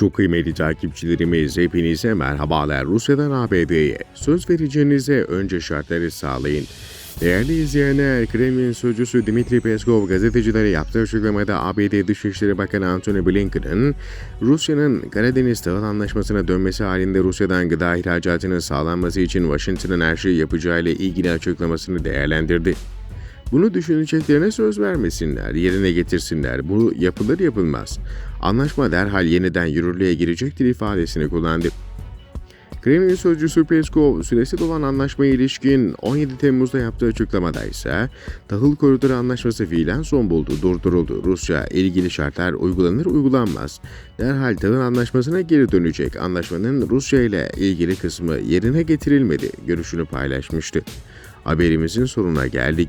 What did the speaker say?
Çok kıymetli takipçilerimiz hepinize merhabalar. Rusya'dan ABD'ye söz vereceğinize önce şartları sağlayın. Değerli izleyenler, Kremlin sözcüsü Dmitry Peskov gazetecilere yaptığı açıklamada ABD Dışişleri Bakanı Antony Blinken'ın Rusya'nın Karadeniz Tahıl Anlaşması'na dönmesi halinde Rusya'dan gıda ihracatının sağlanması için Washington'ın her şeyi yapacağıyla ilgili açıklamasını değerlendirdi. Bunu düşüneceklerine söz vermesinler, yerine getirsinler. Bu yapılır yapılmaz. Anlaşma derhal yeniden yürürlüğe girecektir ifadesini kullandı. Kremlin sözcüsü Peskov, süresi dolan anlaşmaya ilişkin 17 Temmuz'da yaptığı açıklamada ise tahıl koridoru anlaşması fiilen son buldu, durduruldu. Rusya ilgili şartlar uygulanır uygulanmaz. Derhal tahıl anlaşmasına geri dönecek. Anlaşmanın Rusya ile ilgili kısmı yerine getirilmedi görüşünü paylaşmıştı. Haberimizin sonuna geldik.